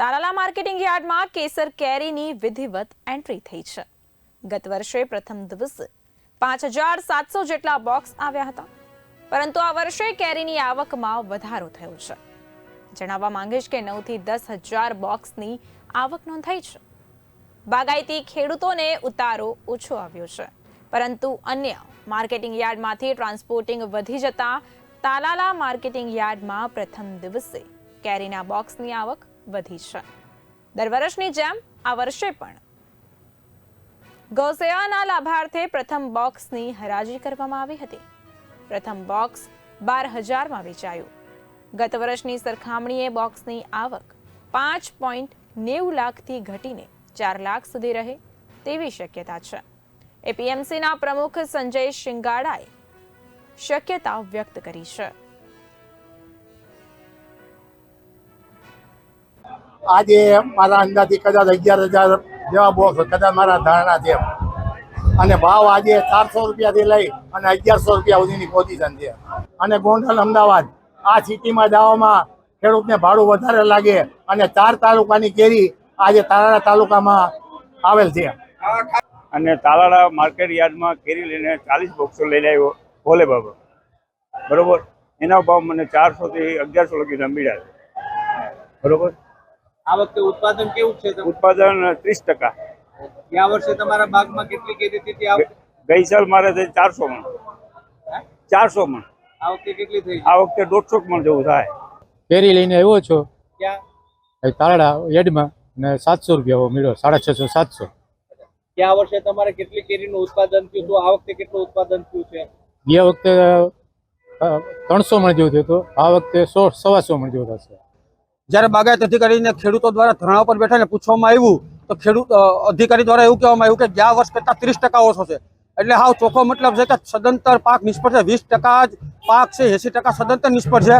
તારાલા marketing યાર્ડમાં કેસર કેરીની વિધિવત એન્ટ્રી થઈ છે. ગત વર્ષે પ્રથમ દિવસે પાંચ હજાર સાતસો જેટલા બોક્સ આવ્યા હતા. પરંતુ આ વર્ષે કેરીની આવકમાં વધારો થયો છે. જણાવવા માંગીશ કે નવથી દસ હજાર બોક્સની આવક નોંધાઈ છે. બાગાયતી ખેડૂતોને ઉતારો ઓછો આવ્યો છે. પરંતુ અન્ય માર્કેટિંગ યાર્ડમાંથી ટ્રાન્સપોર્ટિંગ વધી જતા તાલાલા માર્કેટિંગ યાર્ડમાં પ્રથમ દિવસે કેરીના બોક્સની આવક વધી છે. દર વર્ષની જેમ આ વર્ષે પણ. ગૌસેવાના લાભાર્થે પ્રથમ બોક્સની હરાજી કરવામાં આવી હતી. પ્રથમ બોક્સ બાર હજારમાં વેચાયું. ગત વર્ષની સરખામણીએ બોક્સની આવક પાંચ પોઈન્ટ નેવું લાખથી ઘટીને ચાર લાખ સુધી રહે તેવી શક્યતા છે. એપીએમસીના પ્રમુખ સંજય શિંગાડાએ શક્યતા વ્યક્ત કરી છે. આજે મારા અંદાજથી કદાચ અગિયાર હજાર જેવા બોક્સ કદાચ મારા ધારણા છે અને ભાવ આજે ચારસો રૂપિયાથી લઈ અને અગિયારસો રૂપિયા સુધીની પોઝિશન છે. અને ગોંડલ અમદાવાદ, આ સિટીમાં જવામાં ખેડૂતને ભાડું વધારે લાગે અને ચાર તાલુકાની કેરી આજે તારાડા તાલુકામાં આવેલ છે. અને તાલાળા માર્કેટ યાર્ડમાં કેરી લઈને ચાલીસ બોક્સો લઈને આવ્યો, ભોલે બાબા. બરોબર? એના ભાવ મને ચારસો થી અગિયારસો લગી મળ્યા બરોબર? આ વખતે ઉત્પાદન કેવું છે તમારું? ઉત્પાદન ત્રીસ ટકા. ગયા વર્ષે તમારા બાગમાં કેટલી ખેતી હતી ગઈ સાલ મારે થઈ ચારસો મણ. ચારસો મણ. આ વખતે કેટલી થઈ? આ વખતે દોઢસો મણ જેવું થાય. ફેરી લઈને આવ્યો છો? ક્યાં? તારડા એડમાં ને સાતસો રૂપિયા મળ્યો સાડા છસો સાતસો. ગયા વર્ષે તમારે કેટલી કેરીનું ઉત્પાદન થયું હતું? આ વખતે કેટલું ઉત્પાદન થયું છે? ગયા વખતે ત્રણસો મણ જેવું થયું હતું. આ વખતે સો સવાસો મણ જેવું થશે. જ્યારે બાગાયત અધિકારીને ખેડૂતો દ્વારા ધરણા પર બેઠાને પૂછવામાં આવ્યું, તો ખેડૂત અધિકારી દ્વારા એવું કહેવામાં આવ્યું કે ગયા વર્ષ કરતાં ત્રીસ ઓછો છે. એટલે હાવ ચોખ્ખો મતલબ છે કે સદંતર પાક નિષ્ફળ છે. વીસ જ પાક છે, એસી સદંતર નિષ્ફળ છે.